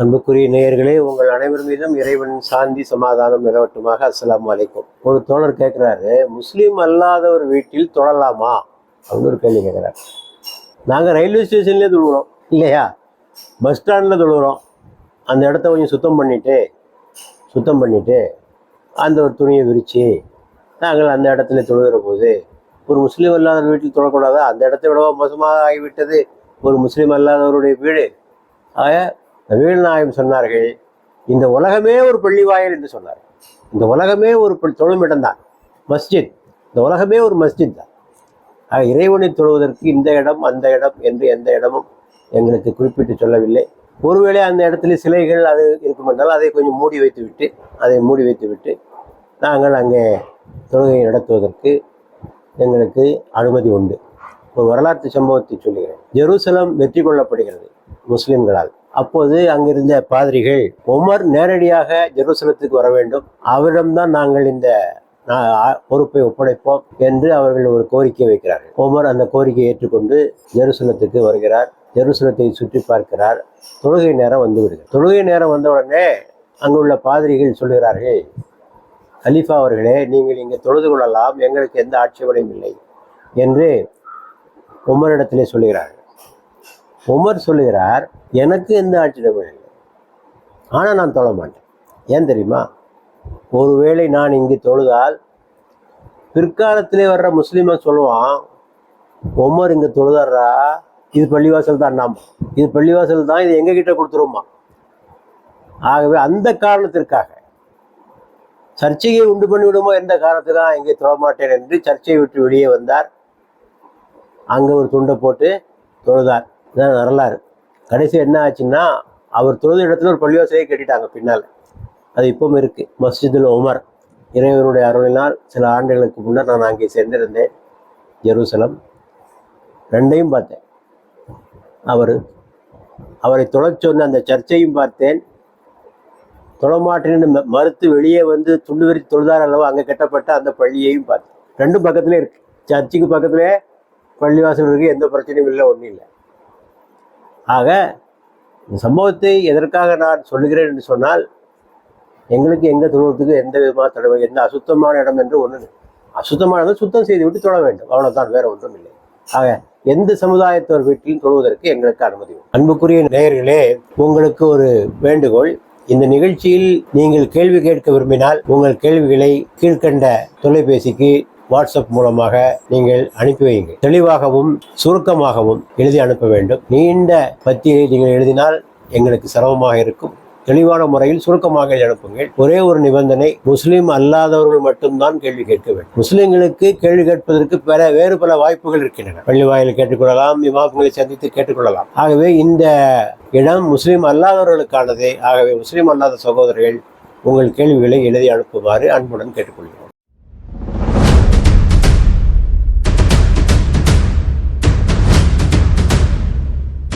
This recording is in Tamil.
அன்புக்குரிய நேயர்களே உங்கள் அனைவர் மீதும் இறைவன் சாந்தி சமாதானம் நிலவட்டுமாக. அஸ்லாம் வலைக்கும் ஒரு தோழர் கேட்குறாரு முஸ்லீம் அல்லாத ஒரு வீட்டில் தொழலாமா அப்படின்னு ஒரு கேள்வி கேட்குறாரு நாங்கள் ரயில்வே ஸ்டேஷன்லேயே தொழுகிறோம் இல்லையா? பஸ் ஸ்டாண்டில் தொழுகிறோம் அந்த இடத்த கொஞ்சம் சுத்தம் பண்ணிவிட்டு சுத்தம் பண்ணிவிட்டு அந்த ஒரு துணியை விரித்து நாங்கள் அந்த இடத்துல தொழுகிற போது ஒரு முஸ்லீம் அல்லாத வீட்டில் தொழக்கூடாதா? அந்த இடத்த விடவா மோசமாக ஆகிவிட்டது. ஒரு முஸ்லீம் அல்லாதவருடைய வீடு. ஆக நவீன சொன்னார்கள். இந்த உலகமே ஒரு பள்ளிவாயல் என்று சொன்னார் இந்த உலகமே ஒரு தொழுமிடம் தொழும் இடம்தான் மஸ்ஜித். இந்த உலகமே ஒரு மஸ்ஜித் தான். ஆக இறைவனை தொழுவதற்கு இந்த இடம் அந்த இடம் என்று எந்த இடமும் எங்களுக்கு குறிப்பிட்டு சொல்லவில்லை. ஒருவேளை அந்த இடத்துல சிலைகள் அது இருக்கும் என்றால் அதை கொஞ்சம் மூடி வைத்து விட்டு அதை மூடி வைத்து விட்டு நாங்கள் அங்கே தொழுகை நடத்துவதற்கு எங்களுக்கு அனுமதி உண்டு. ஒரு வரலாற்று சம்பவத்தை சொல்லுகிறேன். ஜெருசலம் வெற்றி கொள்ளப்படுகிறது முஸ்லிம்களால். அப்போது அங்கிருந்த பாதிரிகள் உமர் நேரடியாக ஜெருசலத்துக்கு வர வேண்டும். அவரிடம்தான் நாங்கள் இந்த பொறுப்பை ஒப்படைப்போம் என்று அவர்கள் ஒரு கோரிக்கை வைக்கிறார்கள். உமர் அந்த கோரிக்கையை ஏற்றுக்கொண்டு ஜெருசலத்துக்கு வருகிறார். ஜெருசலத்தை சுற்றி பார்க்கிறார். தொழுகை நேரம் வந்து விடுகிறது. தொழுகை நேரம் வந்த உடனே அங்குள்ள பாதிரிகள் சொல்கிறார்கள் கலீஃபா அவர்களே நீங்கள் இங்கே தொழுது கொள்ளலாம். எங்களுக்கு எந்த ஆட்சேபனையும் இல்லை என்று உமரிடத்திலே சொல்லுகிறார்கள். உமர் சொல்லுகிறார் எனக்கு எந்த ஆட்சேபனையும் இல்லை. ஆனால் நான் தொழ மாட்டேன். ஏன் தெரியுமா? ஒருவேளை நான் இங்கு தொழுதால் பிற்காலத்திலே வர்ற முஸ்லீமாக சொல்லுவான் உமர் இங்கே தொழுதாரா இது பள்ளிவாசல் தான் நாம். இது பள்ளிவாசல் தான் இது எங்ககிட்ட கொடுத்துருமா ஆகவே அந்த காரணத்திற்காக சர்ச்சையை உண்டு பண்ணிவிடுமோ? எந்த காரணத்துக்காக இங்கே தொழமாட்டேன் என்று சர்ச்சையை விட்டு வெளியே வந்தார். அங்கே ஒரு துண்டை போட்டு தொழுதார். இதான் வரலாறு. கடைசி என்ன ஆச்சுன்னா அவர் தொழுத இடத்துல ஒரு பள்ளிவாசலையே கட்டிட்டாங்க பின்னால். அது இப்பவும் இருக்குது மஸ்ஜிதுல் உமர். இறைவனுடைய அருளினால் சில ஆண்டுகளுக்கு முன்னர் நான் அங்கே சென்றிருந்தேன். ஜெருசலம். ரெண்டையும் பார்த்தேன். அவர் அவரை தொழச் சொன்ன அந்த சர்ச்சையும் பார்த்தேன். தொழமாட்டேன்னு ம- மறுத்து வெளியே வந்து துண்டு விரித்து தொழுதார் அளவு அங்கே கட்டப்பட்ட அந்த பள்ளியையும் பார்த்தேன். ரெண்டும் பக்கத்துலேயே இருக்குது சர்ச்சுக்கு பக்கத்துலேயே பள்ளிவாசல் இருக்குது எந்த பிரச்சனையும் இல்லை ஒன்றும் இல்லை. ஆக இந்த சம்பவத்தை எதற்காக நான் சொல்லுகிறேன் என்று சொன்னால் எங்களுக்கு எங்கள் துருவத்துக்கு எந்த விதமாக தொடர்பு எந்த அசுத்தமான இடம் என்று ஒன்று அசுத்தமானது சுத்தம் செய்து விட்டு தொழ வேண்டும். அவ்வளோதான் வேற ஒன்றும் இல்லை. ஆக எந்த சமுதாயத்தோர் வீட்டிலும் தொழுவதற்கு எங்களுக்கு அனுமதி அன்புக்குரிய நேயர்களே உங்களுக்கு ஒரு வேண்டுகோள். இந்த நிகழ்ச்சியில் நீங்கள் கேள்வி கேட்க விரும்பினால் உங்கள் கேள்விகளை கீழ்க்கண்ட தொலைபேசிக்கு வாட்ஸ்அப் மூலமாக நீங்கள் அனுப்பி வையுங்கள். தெளிவாகவும் சுருக்கமாகவும் எழுதி அனுப்ப வேண்டும். நீண்ட பத்தியை நீங்கள் எழுதினால் எங்களுக்கு சிரமமாக இருக்கும். தெளிவான முறையில் சுருக்கமாக அனுப்புங்கள். ஒரே ஒரு நிபந்தனை முஸ்லீம் அல்லாதவர்கள் மட்டும்தான் கேள்வி கேட்க வேண்டும். முஸ்லீம்களுக்கு கேள்வி கேட்பதற்கு பிற வேறு பல வாய்ப்புகள் இருக்கின்றன. பள்ளி வாயில் கேட்டுக்கொள்ளலாம் இமாம்களை சந்தித்து கேட்டுக்கொள்ளலாம். ஆகவே இந்த இடம் முஸ்லீம் அல்லாதவர்களுக்கானதே. ஆகவே முஸ்லீம் அல்லாத சகோதரர்கள் உங்கள் கேள்விகளை எழுதி அனுப்புமாறு அன்புடன் கேட்டுக்கொள்கிறோம்.